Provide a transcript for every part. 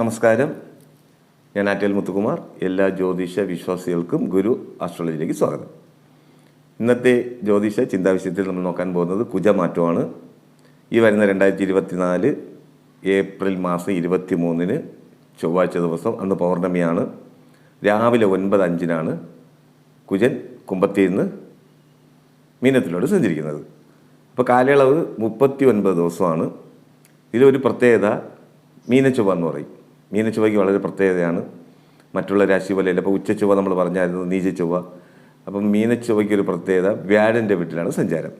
നമസ്കാരം. ഞാൻ ആറ്റൽ മുത്തുകുമാർ. എല്ലാ ജ്യോതിഷ വിശ്വാസികൾക്കും ഗുരു ആസ്ട്രോളജിയിലേക്ക് സ്വാഗതം. ഇന്നത്തെ ജ്യോതിഷ ചിന്താവിഷയത്തിൽ നമ്മൾ നോക്കാൻ പോകുന്നത് കുജമാറ്റമാണ്. ഈ വരുന്ന രണ്ടായിരത്തി ഇരുപത്തിനാല് ഏപ്രിൽ മാസം ഇരുപത്തി മൂന്നിന് ചൊവ്വാഴ്ച ദിവസം അന്ന് പൗർണമിയാണ്. രാവിലെ ഒൻപത് അഞ്ചിനാണ് കുജൻ കുമ്പത്തിൽ നിന്ന് മീനത്തിലോട്ട് സഞ്ചരിക്കുന്നത്. അപ്പോൾ കാലയളവ് മുപ്പത്തി ഒൻപത് ദിവസമാണ്. ഇതിലൊരു പ്രത്യേകത മീനച്ചുവ എന്ന് പറയും. മീനച്ചുവയ്ക്ക് വളരെ പ്രത്യേകതയാണ്. മറ്റുള്ള രാശി പോലെയല്ല ഇപ്പോൾ ഉച്ചച്ചുവ നമ്മൾ പറഞ്ഞായിരുന്നു നീചച്ചുവ അപ്പം മീനച്ചുവയ്ക്ക് ഒരു പ്രത്യേകത വ്യാഴന്റെ വീട്ടിലാണ് സഞ്ചാരം.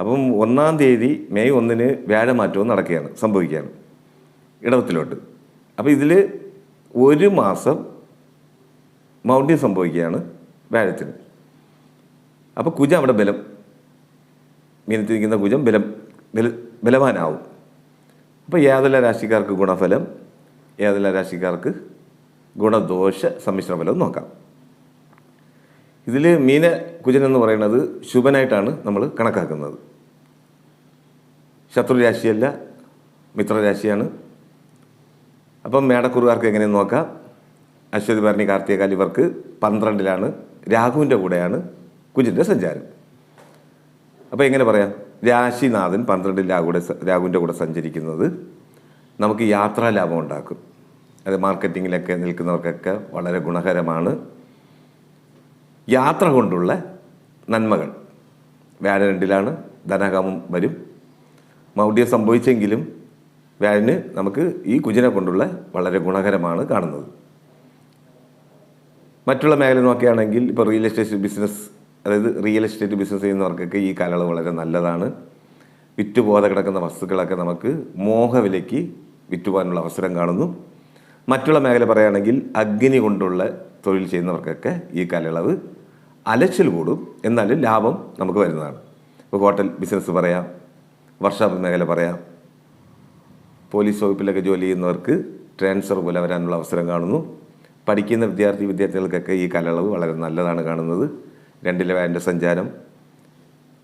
അപ്പം ഒന്നാം തീയതി മെയ് ഒന്നിന് വ്യാഴമാറ്റവും നടക്കുകയാണ് സംഭവിക്കുകയാണ് ഇടവത്തിലോട്ട്. അപ്പോൾ ഇതിൽ ഒരു മാസം മൗഢ്യം സംഭവിക്കുകയാണ് വ്യാഴത്തിന്. അപ്പോൾ കുജ അവിടെ ബലം. മീനത്തിൽ നിൽക്കുന്ന കുജം ബലം ബല ബലവാനാവും. അപ്പോൾ യാതെല്ലാ രാശിക്കാർക്ക് ഗുണഫലം? ഏതെല്ലാം രാശിക്കാർക്ക് ഗുണദോഷ സമ്മിശ്ര ഫലം നോക്കാം. ഇതിൽ മീന കുജൻ എന്ന് പറയുന്നത് ശുഭനായിട്ടാണ് നമ്മൾ കണക്കാക്കുന്നത്. ശത്രുരാശിയല്ല മിത്രരാശിയാണ് അപ്പം മേടക്കുറുകാർക്ക് എങ്ങനെയെന്ന് നോക്കാം. അശ്വതി ഭരണി കാർത്തികകാൽ ഇവർക്ക് പന്ത്രണ്ടിലാണ് രാഹുവിന്റെ കൂടെയാണ് കുജിന്റെ സഞ്ചാരം. അപ്പോൾ എങ്ങനെ പറയാം? രാശിനാഥൻ പന്ത്രണ്ടിൽ രാഹുടെ രാഹുവിന്റെ കൂടെ സഞ്ചരിക്കുന്നത് നമുക്ക് യാത്രാ ലാഭം ഉണ്ടാക്കും. അത് മാർക്കറ്റിങ്ങിലൊക്കെ നിൽക്കുന്നവർക്കൊക്കെ വളരെ ഗുണകരമാണ്. യാത്ര കൊണ്ടുള്ള നന്മകൾ. വ്യാഴ രണ്ടിലാണ് ധനകാമം വരും. മൗഢ്യം സംഭവിച്ചെങ്കിലും വ്യാഴന് നമുക്ക് ഈ കുജിനെ കൊണ്ടുള്ള വളരെ ഗുണകരമാണ് കാണുന്നത്. മറ്റുള്ള മേഖല നോക്കുകയാണെങ്കിൽ ഇപ്പോൾ റിയൽ എസ്റ്റേറ്റ് ബിസിനസ് അതായത് റിയൽ എസ്റ്റേറ്റ് ബിസിനസ് ചെയ്യുന്നവർക്കൊക്കെ ഈ കാലയളവ് വളരെ നല്ലതാണ്. വിറ്റുപോകാതെ കിടക്കുന്ന വസ്തുക്കളൊക്കെ നമുക്ക് മോഹവിലയ്ക്ക് വിറ്റുപോകാനുള്ള അവസരം കാണുന്നു. മറ്റുള്ള മേഖല പറയുകയാണെങ്കിൽ അഗ്നി കൊണ്ടുള്ള തൊഴിൽ ചെയ്യുന്നവർക്കൊക്കെ ഈ കാലയളവ് അലച്ചിൽ കൂടും. എന്നാലും ലാഭം നമുക്ക് വരുന്നതാണ്. ഇപ്പോൾ ഹോട്ടൽ ബിസിനസ് പറയാം വർഷാപ്പ് മേഖല പറയാം. പോലീസ് വകുപ്പിലൊക്കെ ജോലി ചെയ്യുന്നവർക്ക് ട്രാൻസ്ഫർ പോലെ വരാനുള്ള അവസരം കാണുന്നു. പഠിക്കുന്ന വിദ്യാർത്ഥി വിദ്യാർത്ഥികൾക്കൊക്കെ ഈ കാലയളവ് വളരെ നല്ലതാണ് കാണുന്നത്. രണ്ടിലെ വാന്റെ സഞ്ചാരം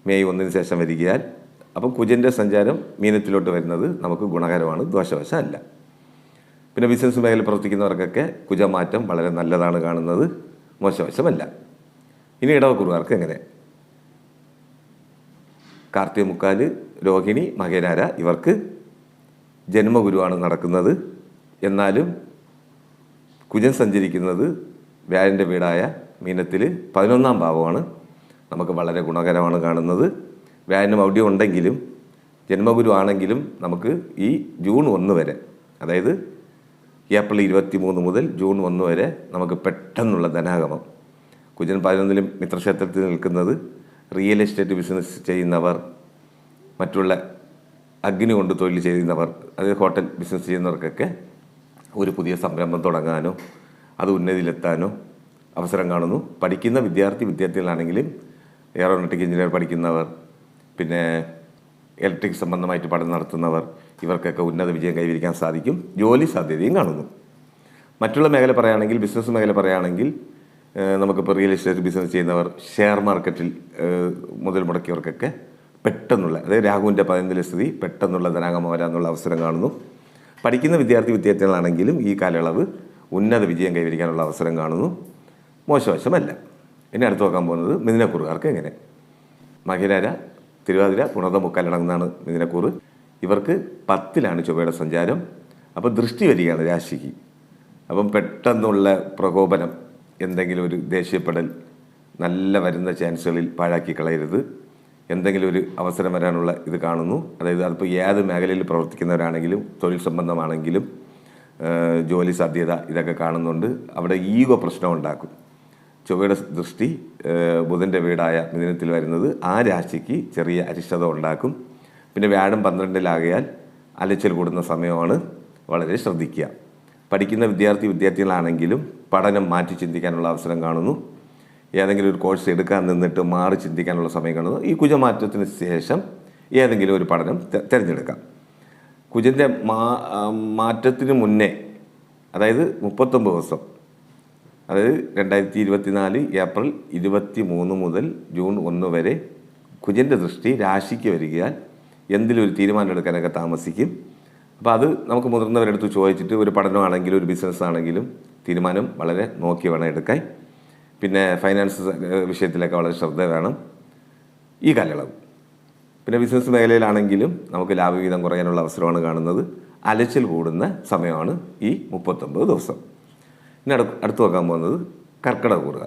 മെയ് ഒന്നിന് ശേഷം വരികയാൽ അപ്പം കുജന്റെ സഞ്ചാരം മീനത്തിലോട്ട് വരുന്നത് നമുക്ക് ഗുണകരമാണ് ദോഷവശമല്ല. പിന്നെ ബിസിനസ് മേഖലയിൽ പ്രവർത്തിക്കുന്നവർക്കൊക്കെ കുജമാറ്റം വളരെ നല്ലതാണ് കാണുന്നത് മോശവശമല്ല. ഇനി ഇടവക്കുറുകാർക്ക് എങ്ങനെ? കാർത്തിക മുക്കാൽ രോഹിണി മകേനാര ഇവർക്ക് ജന്മഗുരുവാണ് നടക്കുന്നത്. എന്നാലും കുജൻ സഞ്ചരിക്കുന്നത് വ്യാഴന്റെ വീടായ മീനത്തിൽ പതിനൊന്നാം ഭാവമാണ്. നമുക്ക് വളരെ ഗുണകരമാണ് കാണുന്നത്. വ്യാഴന് അവിടെ ഉണ്ടെങ്കിലും ജന്മഗുരു ആണെങ്കിലും നമുക്ക് ഈ ജൂൺ ഒന്ന് വരെ അതായത് ഏപ്രിൽ ഇരുപത്തി മൂന്ന് മുതൽ ജൂൺ ഒന്ന് വരെ നമുക്ക് പെട്ടെന്നുള്ള ധനാഗമം. കുജൻ പതിനൊന്നിലും മിത്രക്ഷേത്രത്തിൽ നിൽക്കുന്നത് റിയൽ എസ്റ്റേറ്റ് ബിസിനസ് ചെയ്യുന്നവർ മറ്റുള്ള അഗ്നി കൊണ്ട് തൊഴിൽ ചെയ്യുന്നവർ അതായത് ഹോട്ടൽ ബിസിനസ് ചെയ്യുന്നവർക്കൊക്കെ ഒരു പുതിയ സംരംഭം തുടങ്ങാനോ അത് ഉന്നതിയിലെത്താനോ അവസരം കാണുന്നു. പഠിക്കുന്ന വിദ്യാർത്ഥി വിദ്യാർത്ഥികളാണെങ്കിലും എയറോനോട്ടിക് എഞ്ചിനീയർ പഠിക്കുന്നവർ പിന്നെ ഇലക്ട്രിക് സംബന്ധമായിട്ട് പഠനം നടത്തുന്നവർ ഇവർക്കൊക്കെ ഉന്നത വിജയം കൈവരിക്കാൻ സാധിക്കും. ജോലി സാധ്യതയും കാണുന്നു. മറ്റുള്ള മേഖല പറയുകയാണെങ്കിൽ ബിസിനസ് മേഖല പറയുകയാണെങ്കിൽ നമുക്കിപ്പോൾ റിയൽ എസ്റ്റേറ്റ് ബിസിനസ് ചെയ്യുന്നവർ ഷെയർ മാർക്കറ്റിൽ മുതൽ മുടക്കിയവർക്കൊക്കെ പെട്ടെന്നുള്ള അതായത് രാഹുവിന്റെ പതിനൊന്നിലെ സ്ഥിതി പെട്ടെന്നുള്ള ധനാഗമം വരാനുള്ള അവസരം കാണുന്നു. പഠിക്കുന്ന വിദ്യാർത്ഥി വിദ്യാർത്ഥികളാണെങ്കിലും ഈ കാലയളവ് ഉന്നത വിജയം കൈവരിക്കാനുള്ള അവസരം കാണുന്നു. മോശവശമല്ല. ഇനി അടുത്ത് നോക്കാൻ പോകുന്നത് മിഥുനക്കുറുകാർക്ക് എങ്ങനെ? മകരാര തിരുവാതിര പുണർന്ന മുക്കാലടങ്ങുന്നതാണ് മിഥുനക്കൂറ്. ഇവർക്ക് പത്തിലാണ് ചൊവ്വയുടെ സഞ്ചാരം. അപ്പോൾ ദൃഷ്ടി വരികയാണ് രാശിക്ക്. അപ്പം പെട്ടെന്നുള്ള പ്രകോപനം എന്തെങ്കിലും ഒരു ദേഷ്യപ്പെടൽ നല്ല വരുന്ന ചാൻസുകളിൽ പാഴാക്കി കളയരുത്. എന്തെങ്കിലും ഒരു അവസരം വരാനുള്ള ഇത് കാണുന്നു. അതായത് അതിപ്പോൾ ഏത് മേഖലയിൽ പ്രവർത്തിക്കുന്നവരാണെങ്കിലും തൊഴിൽ സംബന്ധമാണെങ്കിലും ജോലി സാധ്യത ഇതൊക്കെ കാണുന്നുണ്ട്. അവിടെ ഈഗോ പ്രശ്നം ഉണ്ടാക്കും. ചൊവ്വയുടെ ദൃഷ്ടി ബുധന്റെ വീടായ മിഥുനത്തിൽ വരുന്നത് ആ രാശിക്ക് ചെറിയ അരിഷ്ടത ഉണ്ടാക്കും. പിന്നെ വ്യാഴം പന്ത്രണ്ടിലാകയാൽ അലച്ചിൽ കൂടുന്ന സമയമാണ് വളരെ ശ്രദ്ധിക്കുക. പഠിക്കുന്ന വിദ്യാർത്ഥി വിദ്യാർത്ഥികളാണെങ്കിലും പഠനം മാറ്റി ചിന്തിക്കാനുള്ള അവസരം കാണുന്നു. ഏതെങ്കിലും ഒരു കോഴ്സ് എടുക്കാൻ നിന്നിട്ട് മാറി ചിന്തിക്കാനുള്ള സമയം കാണുന്നു. ഈ കുജമാറ്റത്തിന് ശേഷം ഏതെങ്കിലും ഒരു പഠനം തിരഞ്ഞെടുക്കാം. കുജന്റെ മാറ്റത്തിന് മുന്നേ അതായത് മുപ്പത്തൊമ്പത് ദിവസം അതായത് രണ്ടായിരത്തി ഇരുപത്തിനാല് ഏപ്രിൽ ഇരുപത്തി മൂന്ന് മുതൽ ജൂൺ ഒന്ന് വരെ കുജന്റെ ദൃഷ്ടി രാശിക്ക് വരികയാൽ എന്തിലും ഒരു തീരുമാനം എടുക്കാനൊക്കെ താമസിക്കും. അപ്പോൾ അത് നമുക്ക് മുതിർന്നവരെടുത്ത് ചോദിച്ചിട്ട് ഒരു പഠനമാണെങ്കിലും ഒരു ബിസിനസ് ആണെങ്കിലും തീരുമാനം വളരെ നോക്കി വേണം എടുക്കാൻ. പിന്നെ ഫൈനാൻസ് വിഷയത്തിലൊക്കെ വളരെ ശ്രദ്ധ വേണം. ഈ കാലയളവ്. പിന്നെ ബിസിനസ് മേഖലയിലാണെങ്കിലും നമുക്ക് ലാഭവിഹിതം കുറയാനുള്ള അവസരമാണ് കാണുന്നത്. അലച്ചിൽ കൂടുന്ന സമയമാണ് ഈ മുപ്പത്തൊമ്പത് ദിവസം. ഇനി അടു അടുത്ത് നോക്കാൻ പോകുന്നത് കർക്കിടക കൂറുക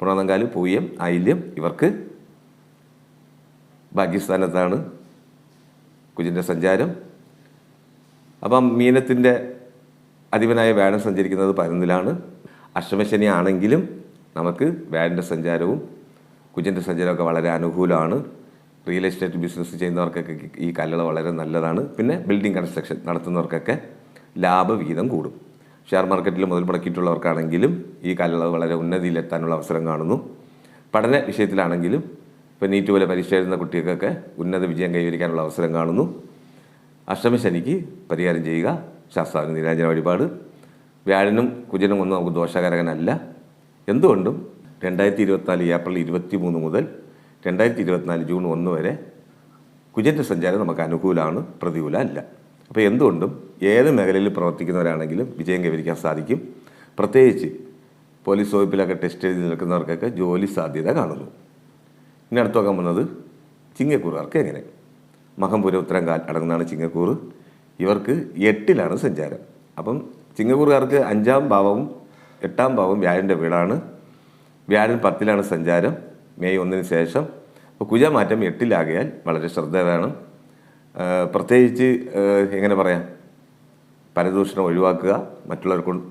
പുറന്നങ്കാൽ പൂയം ആയില്യം ഇവർക്ക് ഭാഗ്യസ്ഥാനത്താണ് കുജിന്റെ സഞ്ചാരം. അപ്പം മീനത്തിന്റെ അധിപനായ വ്യാഴം സഞ്ചരിക്കുന്നത് പരുന്നിലാണ് അഷ്ടമശനി ആണെങ്കിലും നമുക്ക് വ്യാഴന്റെ സഞ്ചാരവും കുജിന്റെ സഞ്ചാരമൊക്കെ വളരെ അനുകൂലമാണ്. റിയൽ എസ്റ്റേറ്റ് ബിസിനസ് ചെയ്യുന്നവർക്കൊക്കെ ഈ കല്ലള വളരെ നല്ലതാണ്. പിന്നെ ബിൽഡിംഗ് കൺസ്ട്രക്ഷൻ നടത്തുന്നവർക്കൊക്കെ ലാഭവിഹിതം കൂടും. ഷെയർ മാർക്കറ്റിൽ മുതൽ മുടക്കിയിട്ടുള്ളവർക്കാണെങ്കിലും ഈ കാലയളവ് വളരെ ഉന്നതിയിലെത്താനുള്ള അവസരം കാണുന്നു. പഠന വിഷയത്തിലാണെങ്കിലും ഇപ്പോൾ നീറ്റ് പോലെ പരീക്ഷ എഴുതുന്ന കുട്ടികൾക്കൊക്കെ ഉന്നത വിജയം കൈവരിക്കാനുള്ള അവസരം കാണുന്നു. അഷ്ടമശനിക്ക് പരിഹാരം ചെയ്യുക ശാസ്ത്രാവിന് നിരാജന വഴിപാട്. വ്യാഴനും കുജനും ഒന്നും നമുക്ക് ദോഷകരകനല്ല. എന്തുകൊണ്ടും രണ്ടായിരത്തി ഇരുപത്തിനാല് ഏപ്രിൽ ഇരുപത്തി മൂന്ന് മുതൽ രണ്ടായിരത്തി ഇരുപത്തിനാല് ജൂൺ ഒന്ന് വരെ കുജന്റെ സഞ്ചാരം നമുക്ക് അനുകൂലമാണ് പ്രതികൂല അല്ല അപ്പോൾ എന്തുകൊണ്ടും ഏത് മേഖലയിൽ പ്രവർത്തിക്കുന്നവരാണെങ്കിലും വിജയം കൈവരിക്കാൻ സാധിക്കും. പ്രത്യേകിച്ച് പോലീസ് വകുപ്പിലൊക്കെ ടെസ്റ്റ് എഴുതി നിൽക്കുന്നവർക്കൊക്കെ ജോലി സാധ്യത കാണുന്നു. ഇനി അടുത്ത് നോക്കാൻ പോകുന്നത് ചിങ്ങക്കൂറുകാർക്ക് എങ്ങനെ? മഹംപുര ഉത്തരങ്കാൽ അടങ്ങുന്നതാണ് ചിങ്ങക്കൂർ ഇവർക്ക് എട്ടിലാണ് സഞ്ചാരം. അപ്പം ചിങ്ങക്കൂറുകാർക്ക് അഞ്ചാം ഭാവവും എട്ടാം ഭാവവും വ്യാഴന്റെ വീടാണ്. വ്യാഴൻ പത്തിലാണ് സഞ്ചാരം. മെയ് ഒന്നിന് ശേഷം. അപ്പോൾ കുജമാറ്റം എട്ടിലാകിയാൽ വളരെ ശ്രദ്ധ വേണം പ്രത്യേകിച്ച് എങ്ങനെ പറയാം? പരദൂഷണം ഒഴിവാക്കുക മറ്റുള്ളവരെ കൊണ്ട്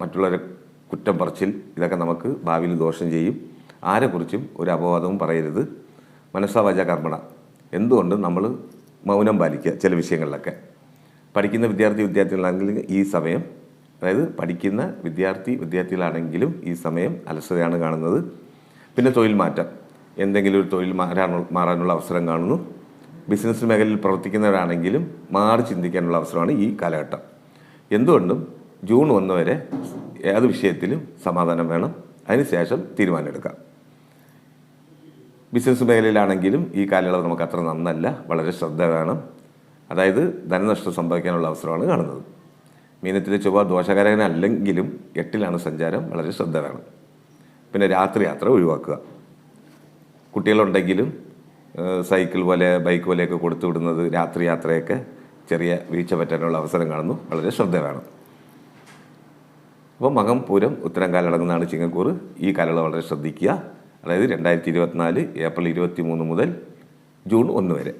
മറ്റുള്ളവരെ കുറ്റം പറച്ചിൽ ഇതൊക്കെ നമുക്ക് ഭാവിയിൽ ദോഷം ചെയ്യും. ആരെക്കുറിച്ചും ഒരു അപവാദവും പറയരുത്. മനസ്സാവാച കർമ്മണ. എന്തുകൊണ്ടും നമ്മൾ മൗനം പാലിക്കുക ചില വിഷയങ്ങളിലൊക്കെ? പഠിക്കുന്ന വിദ്യാർത്ഥി വിദ്യാർത്ഥികളാണെങ്കിലും ഈ സമയം അതായത് പഠിക്കുന്ന വിദ്യാർത്ഥി വിദ്യാർത്ഥികളാണെങ്കിലും ഈ സമയം അലസതയാണ് കാണുന്നത്. പിന്നെ തൊഴിൽ മാറ്റം. എന്തെങ്കിലും ഒരു തൊഴിൽ മാറാനുള്ള മാറാനുള്ള അവസരം കാണുന്നു. ബിസിനസ് മേഖലയിൽ പ്രവർത്തിക്കുന്നവരാണെങ്കിലും മാറി ചിന്തിക്കാനുള്ള അവസരമാണ് ഈ കാലഘട്ടം. എന്തുകൊണ്ടും ജൂൺ ഒന്ന് വരെ ഏത് വിഷയത്തിലും സമാധാനം വേണം. അതിനുശേഷം തീരുമാനമെടുക്കാം. ബിസിനസ് മേഖലയിലാണെങ്കിലും ഈ കാലയളവ് നമുക്ക് അത്ര നന്നല്ല. വളരെ ശ്രദ്ധ വേണം. അതായത് ധനനഷ്ടം സംഭവിക്കാനുള്ള അവസരമാണ് കാണുന്നത്. മീനത്തിലെ ചൊവ്വ ദോഷകരകനല്ലെങ്കിലും എട്ടിലാണ് സഞ്ചാരം. വളരെ ശ്രദ്ധ വേണം. പിന്നെ രാത്രി യാത്ര ഒഴിവാക്കുക. കുട്ടികളുണ്ടെങ്കിലും സൈക്കിൾ പോലെ ബൈക്ക് പോലെയൊക്കെ കൊടുത്തു വിടുന്നത് രാത്രി യാത്രയൊക്കെ ചെറിയ വീഴ്ച പറ്റാനുള്ള അവസരം കാണുന്നു. വളരെ ശ്രദ്ധ വേണം അപ്പോൾ മകം പൂരം ഉത്തരം കാലടങ്ങുന്നതാണ് ചിങ്ങക്കൂർ ഈ കാലയളവ് വളരെ ശ്രദ്ധിക്കുക. അതായത് രണ്ടായിരത്തി ഇരുപത്തിനാല് ഏപ്രിൽ ഇരുപത്തി മൂന്ന് മുതൽ ജൂൺ ഒന്ന് വരെ.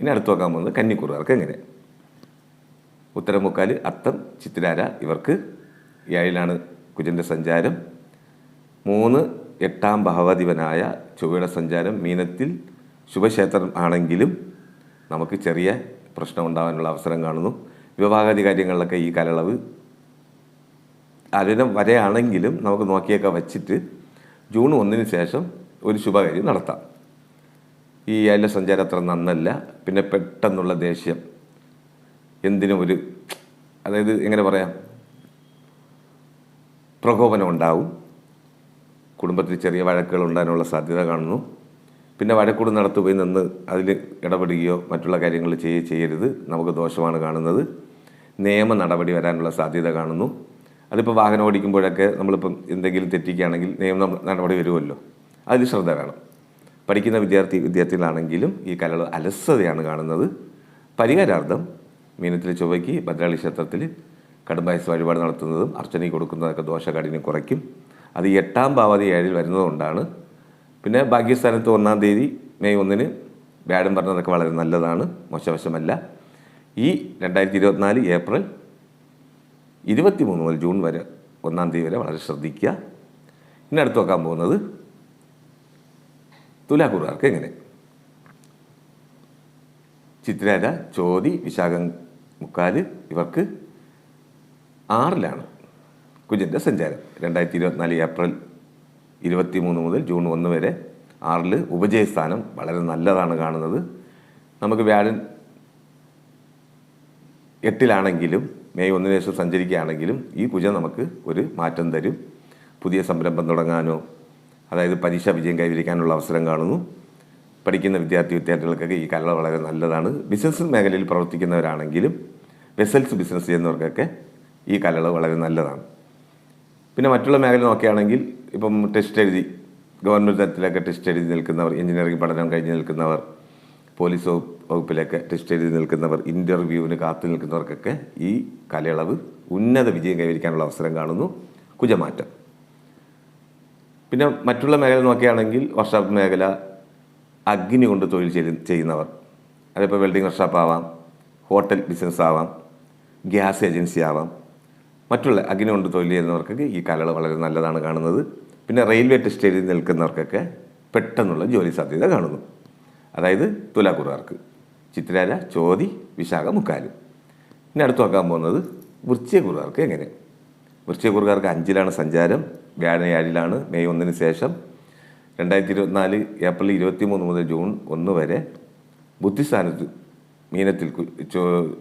ഇനി അടുത്ത് നോക്കാൻ പോകുന്നത് കന്നിക്കൂറുകാർക്ക് എങ്ങനെ? ഉത്തരമുക്കാൽ അത്തം ചിത്തിരാര ഇവർക്ക് ഏഴിലാണ് കുജന്റെ സഞ്ചാരം. മൂന്ന് എട്ടാം ഭാവാധിപനായ ചൊവ്വയുടെ സഞ്ചാരം. മീനത്തിൽ ശുഭക്ഷേത്രം ആണെങ്കിലും നമുക്ക് ചെറിയ പ്രശ്നം ഉണ്ടാകാനുള്ള അവസരം കാണുന്നു. വിവാഹാദി കാര്യങ്ങളിലൊക്കെ ഈ കാലയളവ് ആലോചന വരെയാണെങ്കിലും നമുക്ക് നോക്കിയൊക്കെ വച്ചിട്ട് ജൂൺ ഒന്നിന് ശേഷം ഒരു ശുഭകാര്യം നടത്താം. ഈ അയല സഞ്ചാരം അത്ര നന്നല്ല. പിന്നെ പെട്ടെന്നുള്ള ദേഷ്യം. എന്തിനും ഒരു അതായത് എങ്ങനെ പറയാം? പ്രകോപനം ഉണ്ടാവും. കുടുംബത്തിൽ ചെറിയ വഴക്കുകൾ ഉണ്ടാകാനുള്ള സാധ്യത കാണുന്നു. പിന്നെ വഴക്കൂട് നടത്തുപോയി നിന്ന് അതിൽ ഇടപെടുകയോ മറ്റുള്ള കാര്യങ്ങൾ ചെയ്യ ചെയ്യരുത്. നമുക്ക് ദോഷമാണ് കാണുന്നത്. നിയമ നടപടി വരാനുള്ള സാധ്യത കാണുന്നു. അതിപ്പോൾ വാഹനം ഓടിക്കുമ്പോഴൊക്കെ നമ്മളിപ്പം എന്തെങ്കിലും തെറ്റിക്കുകയാണെങ്കിൽ നിയമ നടപടി വരുമല്ലോ. അതിൽ ശ്രദ്ധ വേണം. പഠിക്കുന്ന വിദ്യാർത്ഥി വിദ്യാർത്ഥികളാണെങ്കിലും ഈ കലകൾ അലസതയാണ് കാണുന്നത്. പരിഹാരാർത്ഥം മീനത്തിലെ ചൊവ്വയ്ക്ക് ഭദ്രാളി ക്ഷേത്രത്തിൽ കടുംബായസ് വഴിപാട് നടത്തുന്നതും അർച്ചനയ്ക്ക് കൊടുക്കുന്നതൊക്കെ ദോഷകാഠിന്യം കുറയ്ക്കും. അത് എട്ടാം ഭാവതി ഏഴിൽ വരുന്നതുകൊണ്ടാണ് പിന്നെ ഭാഗ്യസ്ഥാനത്ത് ഒന്നാം തീയതി മെയ് ഒന്നിന് വ്യാഴം പറഞ്ഞതൊക്കെ വളരെ നല്ലതാണ് മോശവശമല്ല. ഈ രണ്ടായിരത്തി ഇരുപത്തിനാല് ഏപ്രിൽ ഇരുപത്തി മൂന്ന് മുതൽ ജൂൺ വരെ ഒന്നാം തീയതി വരെ വളരെ ശ്രദ്ധിക്കുക. ഇനി അടുത്ത് നോക്കാൻ പോകുന്നത് തുലാക്കുറുകാർക്ക് എങ്ങനെ? ചിത്രര ചോതി വിശാഖം മുക്കാൽ ഇവർക്ക് ആറിലാണ് കുജന്റെ സഞ്ചാരം. രണ്ടായിരത്തി ഇരുപത്തിനാല് ഏപ്രിൽ ഇരുപത്തി മൂന്ന് മുതൽ ജൂൺ ഒന്ന് വരെ ആറിൽ ഉപജയസ്ഥാനം വളരെ നല്ലതാണ് കാണുന്നത്. നമുക്ക് വ്യാഴൻ എട്ടിലാണെങ്കിലും മെയ് ഒന്നിന് ശേഷം സഞ്ചരിക്കുകയാണെങ്കിലും ഈ പൂജ നമുക്ക് ഒരു മാറ്റം തരും. പുതിയ സംരംഭം തുടങ്ങാനോ അതായത് പരീക്ഷ വിജയം കൈവരിക്കാനുള്ള അവസരം കാണുന്നു. പഠിക്കുന്ന വിദ്യാർത്ഥി വിദ്യാർത്ഥികൾക്കൊക്കെ ഈ കല വളരെ നല്ലതാണ്. ബിസിനസ് മേഖലയിൽ പ്രവർത്തിക്കുന്നവരാണെങ്കിലും വെസൽസ് ബിസിനസ് ചെയ്യുന്നവർക്കൊക്കെ ഈ കലകൾ വളരെ നല്ലതാണ്. പിന്നെ മറ്റുള്ള മേഖല നോക്കുകയാണെങ്കിൽ ഇപ്പം ടെസ്റ്റ് എഴുതി. ഗവൺമെന്റ് തലത്തിലൊക്കെ ടെസ്റ്റ് എഴുതി നിൽക്കുന്നവർ എഞ്ചിനീയറിംഗ് പഠനം കഴിഞ്ഞ് നിൽക്കുന്നവർ പോലീസ് വകുപ്പ് വകുപ്പിലൊക്കെ ടെസ്റ്റ് എഴുതി നിൽക്കുന്നവർ ഇന്റർവ്യൂവിന് കാത്തു നിൽക്കുന്നവർക്കൊക്കെ ഈ കാലയളവ് ഉന്നത വിജയം കൈവരിക്കാനുള്ള അവസരം കാണുന്നു. കുജമാറ്റം. പിന്നെ മറ്റുള്ള മേഖല നോക്കുകയാണെങ്കിൽ വർഷാപ്പ് മേഖല അഗ്നി കൊണ്ട് തൊഴിൽ ചെയ്യുന്നവർ. അതിപ്പോൾ വെൽഡിംഗ് വർഷാപ്പ് ആവാം ഹോട്ടൽ ബിസിനസ് ആവാം ഗ്യാസ് ഏജൻസി ആവാം. മറ്റുള്ള അഗ്നി കൊണ്ട് തൊഴിൽ ചെയ്യുന്നവർക്കൊക്കെ ഈ കാലയളവ് വളരെ നല്ലതാണ് കാണുന്നത്. പിന്നെ റെയിൽവേ ടെസ്റ്റ് എഴുതി നിൽക്കുന്നവർക്കൊക്കെ പെട്ടെന്നുള്ള ജോലി സാധ്യത കാണുന്നു. അതായത് തുലാക്കുറുകാർക്ക്. ചിത്രരാജ ചോതി വിശാഖ മുക്കാലും. ഇനി അടുത്ത് നോക്കാൻ പോകുന്നത് വൃശ്ചികക്കുറുകാർക്ക് എങ്ങനെ? വൃശ്ചികക്കുറുകാർക്ക് അഞ്ചിലാണ് സഞ്ചാരം വ്യാഴനയാഴിലാണ് മെയ് ഒന്നിന് ശേഷം രണ്ടായിരത്തി ഇരുപത്തിനാല് ഏപ്രിൽ ഇരുപത്തി മൂന്ന് മുതൽ ജൂൺ ഒന്ന് വരെ ബുദ്ധിസ്ഥാനത്ത് മീനത്തിൽ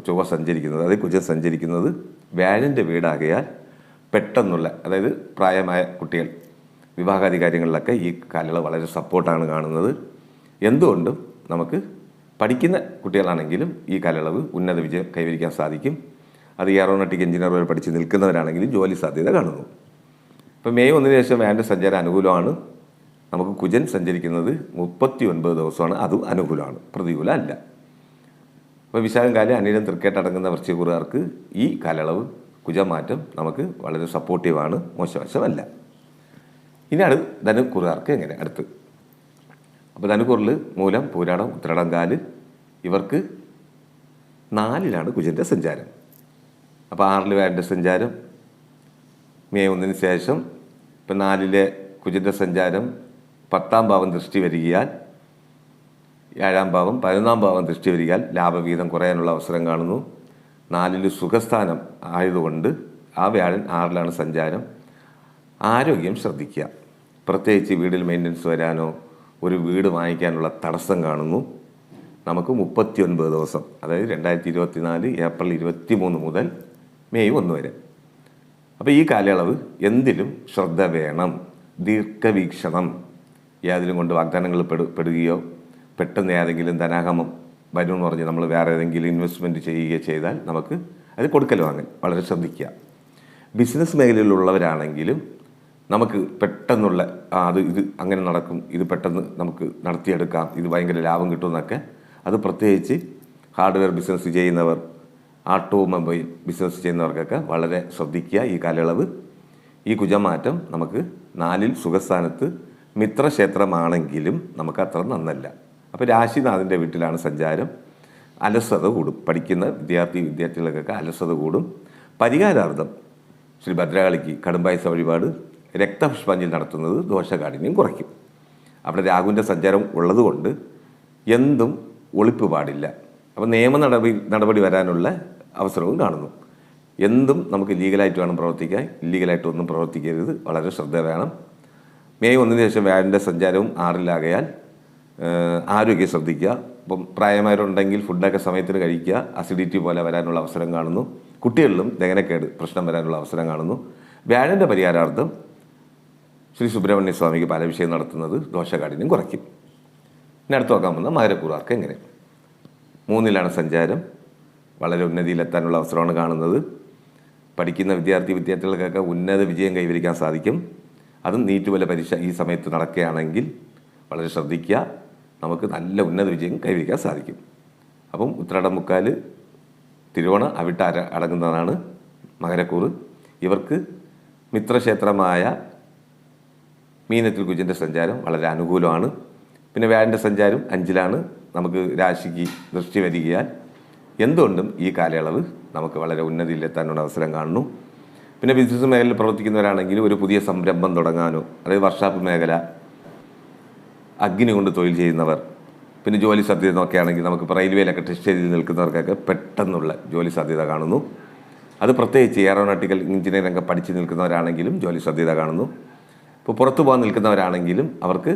ചൊവ്വ സഞ്ചരിക്കുന്നത് അതായത് കുജൻ സഞ്ചരിക്കുന്നത് വ്യാഴന്റെ വീടാകയാൽ പെട്ടെന്നുള്ള അതായത് പ്രായമായ കുട്ടികൾ വിവാഹാദി കാര്യങ്ങളിലൊക്കെ ഈ കാലയളവ് വളരെ സപ്പോർട്ടാണ് കാണുന്നത്. എന്തുകൊണ്ടും നമുക്ക് പഠിക്കുന്ന കുട്ടികളാണെങ്കിലും ഈ കാലയളവ് ഉന്നത വിജയം കൈവരിക്കാൻ സാധിക്കും. അത് എയറോനോട്ടിക് എഞ്ചിനീയർ വരെ പഠിച്ച് നിൽക്കുന്നവരാണെങ്കിലും ജോലി സാധ്യത കാണുന്നു. ഇപ്പം മെയ് ഒന്നിന് ശേഷം വ്യാഴന്റെ സഞ്ചാരം അനുകൂലമാണ്. നമുക്ക് കുജൻ സഞ്ചരിക്കുന്നത് മുപ്പത്തി ഒൻപത് ദിവസമാണ്. അതും അനുകൂലമാണ്. പ്രതികൂല അല്ല അപ്പോൾ വിശാലം കാലം അനിലം തൃക്കേട്ട് അടങ്ങുന്ന വൃശ്ചികൂറുകാർക്ക് ഈ കാലയളവ് കുജമാറ്റം നമുക്ക് വളരെ സപ്പോർട്ടീവാണ് മോശവശമല്ല. ഇനി അടുത്ത് ധനുക്കുറുകാർക്ക് എങ്ങനെ? അടുത്ത്. അപ്പോൾ ധനുക്കൂറിൽ മൂലം പൂരാടം ഉത്തരടങ്കാൽ ഇവർക്ക് നാലിലാണ് കുജന്റെ സഞ്ചാരം. അപ്പോൾ ആറിൽ വേണ്ട സഞ്ചാരം മെയ് ഒന്നിന് ശേഷം ഇപ്പം നാലിലെ കുജന്റെ സഞ്ചാരം പത്താം ഭാവം ദൃഷ്ടി വരികയാൽ ഏഴാം ഭാവം പതിനൊന്നാം ഭാവം ദൃഷ്ടി വരികയാൽ ലാഭവിഹിതം കുറയാനുള്ള അവസരം കാണുന്നു. നാലിൽ സുഖസ്ഥാനം ആയതുകൊണ്ട് ആ വ്യാഴൻ ആറിലാണ് സഞ്ചാരം. ആരോഗ്യം ശ്രദ്ധിക്കുക. പ്രത്യേകിച്ച് വീടിൽ മെയിന്റനൻസ് വരാനോ ഒരു വീട് വാങ്ങിക്കാനുള്ള തടസ്സം കാണുന്നു. നമുക്ക് മുപ്പത്തി ഒൻപത് ദിവസം അതായത് രണ്ടായിരത്തി ഇരുപത്തി നാല് ഏപ്രിൽ ഇരുപത്തി മൂന്ന് മുതൽ മെയ് ഒന്ന് വരെ. അപ്പോൾ ഈ കാലയളവ് എന്തിലും ശ്രദ്ധ വേണം. ദീർഘവീക്ഷണം. യാതിലും കൊണ്ട് വാഗ്ദാനങ്ങൾ പെടു പെടുകയോ പെട്ടെന്ന് ഏതെങ്കിലും ധനാഗമം വരുമെന്ന് പറഞ്ഞ് നമ്മൾ വേറെ ഏതെങ്കിലും ഇൻവെസ്റ്റ്മെന്റ് ചെയ്യുകയോ ചെയ്താൽ നമുക്ക് അത് കൊടുക്കൽ വാങ്ങൽ വളരെ ശ്രദ്ധിക്കുക. ബിസിനസ് മേഖലയിലുള്ളവരാണെങ്കിലും നമുക്ക് പെട്ടെന്നുള്ള അത് ഇത് അങ്ങനെ നടക്കും ഇത് പെട്ടെന്ന് നമുക്ക് നടത്തിയെടുക്കാം ഇത് ഭയങ്കര ലാഭം കിട്ടുമെന്നൊക്കെ അത് പ്രത്യേകിച്ച് ഹാർഡ്വെയർ ബിസിനസ് ചെയ്യുന്നവർ ഓട്ടോമൊബൈൽ ബിസിനസ് ചെയ്യുന്നവർക്കൊക്കെ വളരെ ശ്രദ്ധിക്കുക ഈ കാലയളവ്. ഈ കുജമാറ്റം നമുക്ക് നാലിൽ സുഖസ്ഥാനത്ത് മിത്രക്ഷേത്രമാണെങ്കിലും നമുക്ക് അത്ര നന്നല്ല. അപ്പോൾ രാശിനാഥിന്റെ വീട്ടിലാണ് സഞ്ചാരം. അലസത കൂടും. പഠിക്കുന്ന വിദ്യാർത്ഥി വിദ്യാർത്ഥികൾക്കൊക്കെ അലസത കൂടും. പരിഹാരാർത്ഥം ശ്രീ ഭദ്രകാളിക്ക് കടുംബായസ വഴിപാട് രക്തപുഷ്പാഞ്ജലി നടത്തുന്നത് ദോഷകാഠിന്യം കുറയ്ക്കും. അവിടെ രാഹുവിന്റെ സഞ്ചാരം ഉള്ളതുകൊണ്ട് എന്തും ഒളിപ്പ് പാടില്ല. അപ്പോൾ നിയമ നടപടി നടപടി വരാനുള്ള അവസരവും കാണുന്നു. എന്തും നമുക്ക് ലീഗലായിട്ട് വേണം പ്രവർത്തിക്കാൻ. ഇല്ലീഗലായിട്ട് ഒന്നും പ്രവർത്തിക്കരുത്. വളരെ ശ്രദ്ധ വേണം. മെയ് ഒന്നിന് ശേഷം വ്യാഴന്റെ സഞ്ചാരവും ആറിലാകയാൽ ആരോഗ്യം ശ്രദ്ധിക്കുക. ഇപ്പം പ്രായമായിട്ടുണ്ടെങ്കിൽ ഫുഡൊക്കെ സമയത്തിന് കഴിക്കുക. അസിഡിറ്റി പോലെ വരാനുള്ള അവസരം കാണുന്നു. കുട്ടികളിലും ദഹനക്കേട് പ്രശ്നം വരാനുള്ള അവസരം കാണുന്നു. വ്യാഴന്റെ പരിഹാരാർത്ഥം ശ്രീ സുബ്രഹ്മണ്യ സ്വാമിക്ക് പാലഭിഷേകം നടത്തുന്നത് ദോഷകാഠിന്യം കുറയ്ക്കും. ഇനി അടുത്ത് നോക്കാൻ പോകുന്ന മകരക്കൂറാർക്ക് എങ്ങനെ? മൂന്നിലാണ് സഞ്ചാരം. വളരെ ഉന്നതിയിലെത്താനുള്ള അവസരമാണ് കാണുന്നത്. പഠിക്കുന്ന വിദ്യാർത്ഥി വിദ്യാർത്ഥികൾക്കൊക്കെ ഉന്നത വിജയം കൈവരിക്കാൻ സാധിക്കും. അതും നീറ്റ് പോലെ പരീക്ഷ ഈ സമയത്ത് നടക്കുകയാണെങ്കിൽ വളരെ ശ്രദ്ധിക്കുക. നമുക്ക് നല്ല ഉന്നത വിജയം കൈവരിക്കാൻ സാധിക്കും. അപ്പം ഉത്രാടം മുക്കാൽ തിരുവോണ അവിട്ട അടങ്ങുന്നതാണ് മകരക്കൂറ്. ഇവർക്ക് മിത്രക്ഷേത്രമായ മീനത്തിൽ കുജിന്റെ സഞ്ചാരം വളരെ അനുകൂലമാണ്. പിന്നെ വ്യാഴന്റെ സഞ്ചാരം അഞ്ചിലാണ്. നമുക്ക് രാശിക്ക് ദൃഷ്ടി വരികയാൽ എന്തുകൊണ്ടും ഈ കാലയളവ് നമുക്ക് വളരെ ഉന്നതിയിലെത്താനുള്ള അവസരം കാണുന്നു. പിന്നെ ബിസിനസ് മേഖലയിൽ പ്രവർത്തിക്കുന്നവരാണെങ്കിൽ ഒരു പുതിയ സംരംഭം തുടങ്ങാനോ അതായത് വർഷാപ്പ് മേഖല അഗ്നി കൊണ്ട് തൊഴിൽ ചെയ്യുന്നവർ പിന്നെ ജോലി സാധ്യത നോക്കുകയാണെങ്കിൽ നമുക്ക് റെയിൽവേയിലൊക്കെ ടെസ്റ്റ് ചെയ്ത് നിൽക്കുന്നവർക്കൊക്കെ പെട്ടെന്നുള്ള ജോലി സാധ്യത കാണുന്നു. അത് പ്രത്യേകിച്ച് എയറോനോട്ടിക്കൽ എഞ്ചിനീയറിംഗ് ഒക്കെ പഠിച്ച് നിൽക്കുന്നവരാണെങ്കിലും ജോലി സാധ്യത കാണുന്നു. ഇപ്പോൾ പുറത്തു പോകാൻ നിൽക്കുന്നവരാണെങ്കിലും അവർക്ക്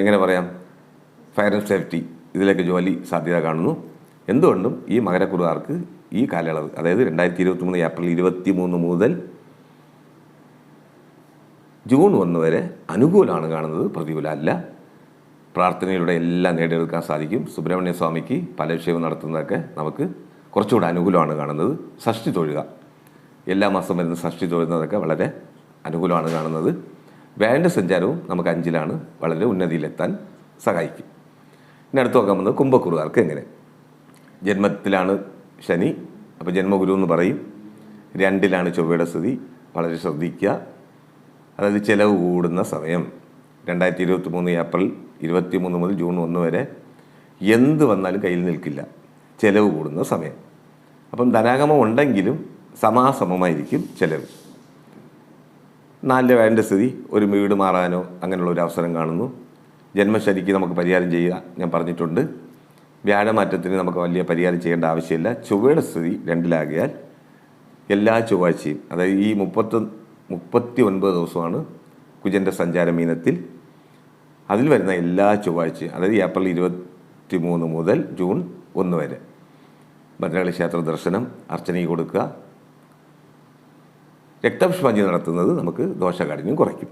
എങ്ങനെ പറയാം ഫയർ ആൻഡ് സേഫ്റ്റി ഇതിലൊക്കെ ജോലി സാധ്യത കാണുന്നു. എന്തുകൊണ്ടും ഈ മകരക്കുറുകാർക്ക് ഈ കാലയളവ് അതായത് രണ്ടായിരത്തി ഇരുപത്തി മൂന്ന് ഏപ്രിൽ ഇരുപത്തി മൂന്ന് മുതൽ ജൂൺ ഒന്ന് വരെ അനുകൂലമാണ് കാണുന്നത് പ്രതികൂല അല്ല പ്രാർത്ഥനയിലൂടെ എല്ലാം നേടിയെടുക്കാൻ സാധിക്കും. സുബ്രഹ്മണ്യ സ്വാമിക്ക് ഫലക്ഷേപം നടത്തുന്നതൊക്കെ നമുക്ക് കുറച്ചുകൂടെ അനുകൂലമാണ് കാണുന്നത്. ഷഷ്ടി തൊഴുക. എല്ലാ മാസം വരുന്ന ഷഷ്ടി തൊഴുന്നതൊക്കെ വളരെ അനുകൂലമാണ് കാണുന്നത്. വ്യാഴന്റെ സഞ്ചാരവും നമുക്ക് അഞ്ചിലാണ് വളരെ ഉന്നതിയിലെത്താൻ സഹായിക്കും. ഇനി അടുത്ത് നോക്കാൻ വന്നത് കുംഭക്കുറുകാർക്ക് എങ്ങനെ? ജന്മത്തിലാണ് ശനി അപ്പോൾ ജന്മഗുരു എന്ന് പറയും. രണ്ടിലാണ് ചൊവ്വയുടെ സ്ഥിതി. വളരെ ശ്രദ്ധിക്കുക. അതായത് ചിലവ് കൂടുന്ന സമയം രണ്ടായിരത്തി ഇരുപത്തി മൂന്ന് ഏപ്രിൽ ഇരുപത്തി മൂന്ന് മുതൽ ജൂൺ ഒന്ന് വരെ എന്ത് വന്നാലും കയ്യിൽ നിൽക്കില്ല. ചിലവ് കൂടുന്ന സമയം. അപ്പം ധനാഗമം ഉണ്ടെങ്കിലും സമാസമമായിരിക്കും ചിലവ്. നാലിന്റെ വേണ്ട സ്ഥിതി ഒരു വീട് മാറാനോ അങ്ങനെയുള്ള ഒരു അവസരം കാണുന്നു. ജന്മശരിക്ക് നമുക്ക് പരിഹാരം ചെയ്യുക ഞാൻ പറഞ്ഞിട്ടുണ്ട്. വ്യാഴമാറ്റത്തിന് നമുക്ക് വലിയ പരിഹാരം ചെയ്യേണ്ട ആവശ്യമില്ല. ചൊവ്വയുടെ സ്ഥിതി രണ്ടിലാകിയാൽ എല്ലാ ചൊവ്വാഴ്ചയും അതായത് ഈ മുപ്പത്തി മുപ്പത്തി ഒൻപത് ദിവസമാണ് കുജന്റെ സഞ്ചാര മീനത്തിൽ അതിൽ വരുന്ന എല്ലാ ചൊവ്വാഴ്ചയും അതായത് ഏപ്രിൽ ഇരുപത്തി മൂന്ന് മുതൽ ജൂൺ ഒന്ന് വരെ. ഭദ്രകാളി ക്ഷേത്ര ദർശനം അർച്ചനയ്ക്ക് കൊടുക്കുക. രക്തപുഷ്പാഞ്ജലി നടത്തുന്നത് നമുക്ക് ദോഷകാഠിന്യം കുറയ്ക്കും.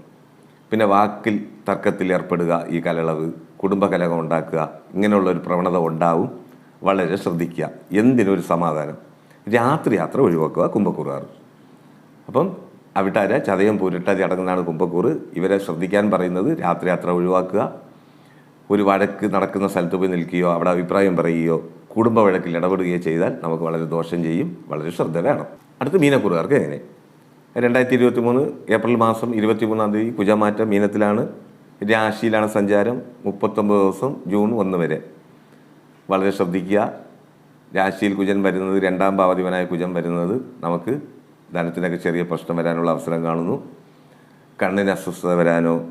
പിന്നെ വാക്കിൽ തർക്കത്തിൽ ഏർപ്പെടുക ഈ കാലയളവ് കുടുംബകലഹം ഉണ്ടാക്കുക ഇങ്ങനെയുള്ള ഒരു പ്രവണത ഉണ്ടാവും. വളരെ ശ്രദ്ധിക്കുക. എന്തിനൊരു സമാധാനം? രാത്രി യാത്ര ഒഴിവാക്കുക കുംഭക്കുറാറ്. അപ്പം അവിട്ടാര ചതയം പൂരിട്ടാതി അടങ്ങുന്നതാണ് കുംഭക്കൂറ്. ഇവരെ ശ്രദ്ധിക്കാൻ പറയുന്നത് രാത്രി യാത്ര ഒഴിവാക്കുക. ഒരു വഴക്ക് നടക്കുന്ന സ്ഥലത്ത് പോയി നിൽക്കുകയോ അവിടെ അഭിപ്രായം പറയുകയോ കുടുംബ വഴക്കിൽ ഇടപെടുകയോ ചെയ്താൽ നമുക്ക് വളരെ ദോഷം ചെയ്യും വളരെ ശ്രദ്ധ വേണം. അടുത്ത് മീനക്കുറുകാർക്ക് എങ്ങനെ? രണ്ടായിരത്തി ഇരുപത്തി മൂന്ന് ഏപ്രിൽ മാസം ഇരുപത്തി മൂന്നാം തീയതി കുജമാറ്റം മീനത്തിലാണ് രാശിയിലാണ് സഞ്ചാരം മുപ്പത്തൊമ്പത് ദിവസം ജൂൺ ഒന്ന് വരെ. വളരെ ശ്രദ്ധിക്കുക. രാശിയിൽ കുജൻ വരുന്നത് രണ്ടാം ഭാവതിവനായ കുജൻ വരുന്നത് നമുക്ക് ധനത്തിനൊക്കെ ചെറിയ പ്രശ്നം വരാനുള്ള അവസരം കാണുന്നു. കണ്ണിന് അസ്വസ്ഥത വരാനോ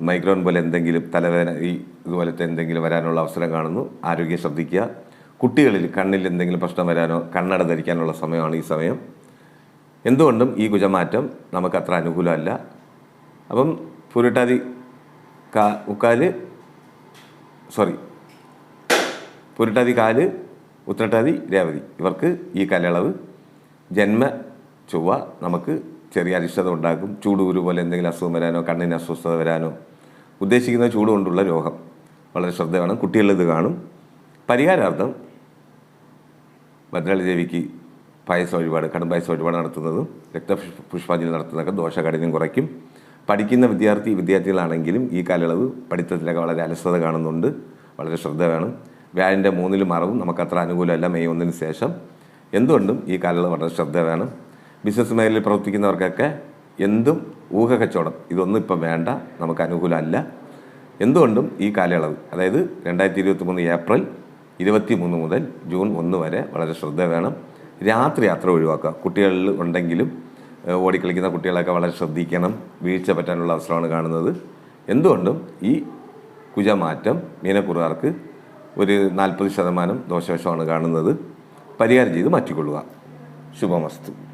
മൈഗ്രോൺ പോലെ എന്തെങ്കിലും തലവേദന ഈ ഇതുപോലത്തെ എന്തെങ്കിലും വരാനുള്ള അവസരം കാണുന്നു. ആരോഗ്യം ശ്രദ്ധിക്കുക. കുട്ടികളിൽ കണ്ണിൽ എന്തെങ്കിലും പ്രശ്നം വരാനോ കണ്ണട ധരിക്കാനുള്ള സമയമാണ് ഈ സമയം. എന്തുകൊണ്ടും ഈ കുജമാറ്റം നമുക്ക് അത്ര അനുകൂലമല്ല. അപ്പം പുരുട്ടാതി കാ മുക്കാൽ സോറി പുരുട്ടാതി കാൽ ഉത്രട്ടാതി രേവതി. ഇവർക്ക് ഈ കാലയളവ് ജന്മ ചൊവ്വ നമുക്ക് ചെറിയ അരിഷ്ടത ഉണ്ടാക്കും. ചൂടുകുരു പോലെ എന്തെങ്കിലും അസുഖം വരാനോ കണ്ണിന് അസ്വസ്ഥത വരാനോ ഉദ്ദേശിക്കുന്ന ചൂട് കൊണ്ടുള്ള രോഗം വളരെ ശ്രദ്ധ വേണം കുട്ടികളിത് കാണും. പരിഹാരാർത്ഥം ഭദ്രാളി ദേവിക്ക് പായസ വഴിപാട് കടും പായസ വഴിപാട് നടത്തുന്നതും രക്ത പുഷ്പാഞ്ജലി നടത്തുന്നതൊക്കെ ദോഷകാഠിന്യം കുറയ്ക്കും. പഠിക്കുന്ന വിദ്യാർത്ഥി വിദ്യാർത്ഥികളാണെങ്കിലും ഈ കാലയളവ് പഠിത്തത്തിലൊക്കെ വളരെ അലസത കാണുന്നുണ്ട്. വളരെ ശ്രദ്ധ വേണം വ്യാഴന്റെ മൂന്നിലും മറവും നമുക്കത്ര അനുകൂലമല്ല മെയ് ഒന്നിന് ശേഷം. എന്തുകൊണ്ടും ഈ കാലയളവ് വളരെ ശ്രദ്ധ വേണം ബിസിനസ് മേഖലയിൽ പ്രവർത്തിക്കുന്നവർക്കൊക്കെ എന്തും ഊഹ കച്ചവടം ഇതൊന്നും ഇപ്പം വേണ്ട നമുക്ക് അനുകൂലമല്ല. എന്തുകൊണ്ടും ഈ കാലയളവ് അതായത് രണ്ടായിരത്തി ഇരുപത്തി മൂന്ന് ഏപ്രിൽ ഇരുപത്തി മൂന്ന് മുതൽ ജൂൺ ഒന്ന് വരെ വളരെ ശ്രദ്ധ വേണം. രാത്രി യാത്ര ഒഴിവാക്കുക. കുട്ടികളിൽ ഉണ്ടെങ്കിലും ഓടിക്കളിക്കുന്ന കുട്ടികളൊക്കെ വളരെ ശ്രദ്ധിക്കണം. വീഴ്ച പറ്റാനുള്ള അവസരമാണ് കാണുന്നത്. എന്തുകൊണ്ടും ഈ കുജമാറ്റം മീനക്കുറുകാർക്ക് ഒരു നാൽപ്പത് ശതമാനം ദോഷവശമാണ് കാണുന്നത്. പരിഹാരം ചെയ്ത് മാറ്റിക്കൊള്ളുക. ശുഭമസ്തു.